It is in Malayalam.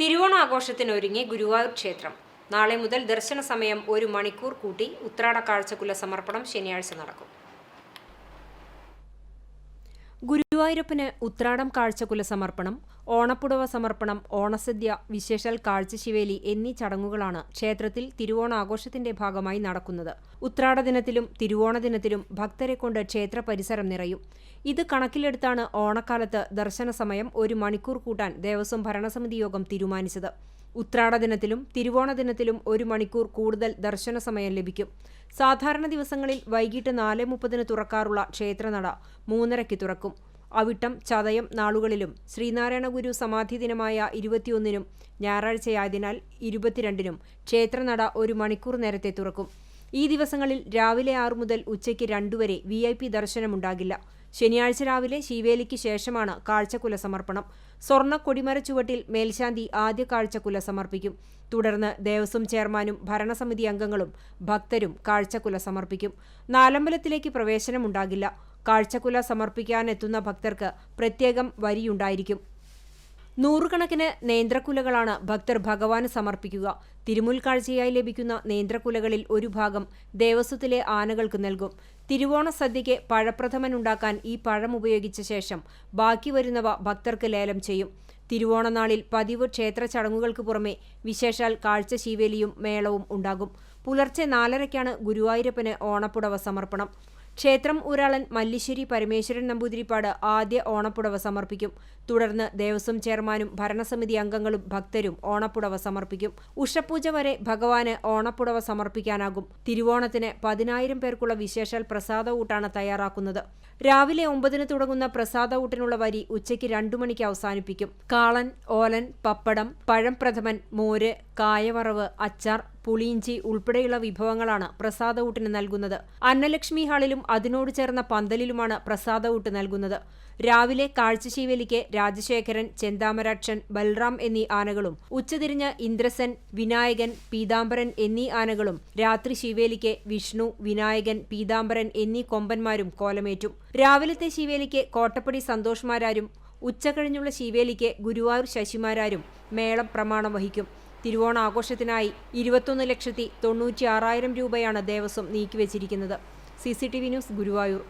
തിരുവോണാഘോഷത്തിനൊരുങ്ങി ഗുരുവായൂർ ക്ഷേത്രം. നാളെ മുതൽ ദർശന സമയം ഒരു മണിക്കൂർ കൂട്ടി ഉത്രാട കാഴ്ചക്കുല സമർപ്പണം ശനിയാഴ്ച നടക്കും. ഗുരുവായൂരപ്പന് ഉത്രാടം കാഴ്ചകുല സമർപ്പണം ഓണപ്പുടവ സമർപ്പണം ഓണസദ്യ വിശേഷാൽ കാഴ്ചശിവേലി എന്നീ ചടങ്ങുകളാണ് ക്ഷേത്രത്തിൽ തിരുവോണാഘോഷത്തിന്റെ ഭാഗമായി നടക്കുന്നത്. ഉത്രാട ദിനത്തിലും തിരുവോണ ദിനത്തിലും ഭക്തരെ കൊണ്ട് ക്ഷേത്ര പരിസരം നിറയും. ഇത് കണക്കിലെടുത്താണ് ഓണക്കാലത്ത് ദർശന സമയം ഒരു മണിക്കൂർ കൂട്ടാൻ ദേവസ്വം ഭരണസമിതി യോഗം തീരുമാനിച്ചത്. ഉത്രാട ദിനത്തിലും തിരുവോണ ദിനത്തിലും ഒരു മണിക്കൂർ കൂടുതൽ ദർശന സമയം ലഭിക്കും. സാധാരണ ദിവസങ്ങളിൽ വൈകിട്ട് നാല് മുപ്പതിന് തുറക്കാറുള്ള ക്ഷേത്രനട മൂന്നരയ്ക്ക് തുറക്കും. അവിട്ടം ചതയം നാളുകളിലും ശ്രീനാരായണ ഗുരു സമാധി ദിനമായ ഇരുപത്തിയൊന്നിനും ഞായറാഴ്ചയായതിനാൽ ഇരുപത്തിരണ്ടിനും ക്ഷേത്രനട ഒരു മണിക്കൂർ നേരത്തെ തുറക്കും. ഈ ദിവസങ്ങളിൽ രാവിലെ ആറു മുതൽ ഉച്ചയ്ക്ക് രണ്ടുവരെ വി ഐ പി ദർശനമുണ്ടാകില്ല. ശനിയാഴ്ച രാവിലെ ശീവേലിക്ക് ശേഷമാണ് കാഴ്ചക്കുല സമർപ്പണം സ്വർണ കൊടിമര ചുവട്ടിൽ മേൽശാന്തി ആദ്യ കാഴ്ചക്കുല സമർപ്പിക്കും തുടർന്ന് ദേവസ്വം ചെയർമാനും ഭരണസമിതി അംഗങ്ങളും ഭക്തരും കാഴ്ചക്കുല സമർപ്പിക്കും നാലമ്പലത്തിലേക്ക് പ്രവേശനമുണ്ടാകില്ല. കാഴ്ചക്കുല സമർപ്പിക്കാനെത്തുന്ന ഭക്തർക്ക് പ്രത്യേകം വരിയുണ്ടായിരിക്കും. നൂറുകണക്കിന് നേന്ത്രക്കുലകളാണ് ഭക്തർ ഭഗവാന് സമർപ്പിക്കുക. തിരുമുൽ കാഴ്ചയായി ലഭിക്കുന്ന നേന്ത്രക്കുലകളിൽ ഒരു ഭാഗം ദേവസ്വത്തിലെ ആനകൾക്ക് നൽകും. തിരുവോണ സദ്യയ്ക്ക് പഴപ്രഥമൻ ഉണ്ടാക്കാൻ ഈ പഴം ഉപയോഗിച്ച ശേഷം ബാക്കി വരുന്നവ ഭക്തർക്ക് ലേലം ചെയ്യും. തിരുവോണനാളിൽ പതിവ് ക്ഷേത്ര ചടങ്ങുകൾക്ക് പുറമെ വിശേഷാൽ കാഴ്ച ശീവേലിയും മേളവും ഉണ്ടാകും. പുലർച്ചെ നാലരയ്ക്കാണ് ഗുരുവായൂരപ്പന് ഓണപ്പുടവ സമർപ്പണം. ക്ഷേത്രം ഊരാളൻ മല്ലിശ്ശേരി പരമേശ്വരൻ നമ്പൂതിരിപ്പാട് ആദ്യ ഓണപ്പുടവ സമർപ്പിക്കും. തുടർന്ന് ദേവസ്വം ചെയർമാനും ഭരണസമിതി അംഗങ്ങളും ഭക്തരും ഓണപ്പുടവ സമർപ്പിക്കും. ഉഷപൂജ വരെ ഭഗവാന് ഓണപ്പുടവ സമർപ്പിക്കാനാകും. തിരുവോണത്തിന് പതിനായിരം പേർക്കുള്ള വിശേഷാൽ പ്രസാദ ഊട്ടാണ് തയ്യാറാക്കുന്നത്. രാവിലെ ഒമ്പതിന് തുടങ്ങുന്ന പ്രസാദ ഊട്ടിനുള്ള വരി ഉച്ചയ്ക്ക് രണ്ടു മണിക്ക് അവസാനിപ്പിക്കും. കാളൻ ഓലൻ പപ്പടം പഴം പ്രഥമൻ മോര് കായവറവ് അച്ചാർ പുളിയിഞ്ചി ഉൾപ്പെടെയുള്ള വിഭവങ്ങളാണ് പ്രസാദ ഊട്ടിന് നൽകുന്നത്. അന്നലക്ഷ്മി ഹാളിലും അതിനോട് ചേർന്ന പന്തലിലുമാണ് പ്രസാദ ഊട്ട് നൽകുന്നത്. രാവിലെ കാഴ്ചശീവേലിക്ക് രാജശേഖരൻ ചെന്താമരാക്ഷൻ ബൽറാം എന്നീ ആനകളും ഉച്ചതിരിഞ്ഞ് ഇന്ദ്രസൻ വിനായകൻ പീതാംബരൻ എന്നീ ആനകളും രാത്രി ശിവേലിക്ക് വിഷ്ണു വിനായകൻ പീതാംബരൻ എന്നീ കൊമ്പന്മാരും കോലമേറ്റും. രാവിലത്തെ ശിവേലിക്ക് കോട്ടപ്പടി സന്തോഷ്മാരാരും ഉച്ചകഴിഞ്ഞുള്ള ശിവേലിക്ക് ഗുരുവായൂർ ശശിമാരാരും മേളം പ്രമാണം വഹിക്കും. തിരുവോണാഘോഷത്തിനായി ഇരുപത്തൊന്ന് ലക്ഷത്തി തൊണ്ണൂറ്റി ആറായിരം രൂപയാണ് Devaswom നീക്കിവച്ചിരിക്കുന്നത്. C C T V news Guruvayur.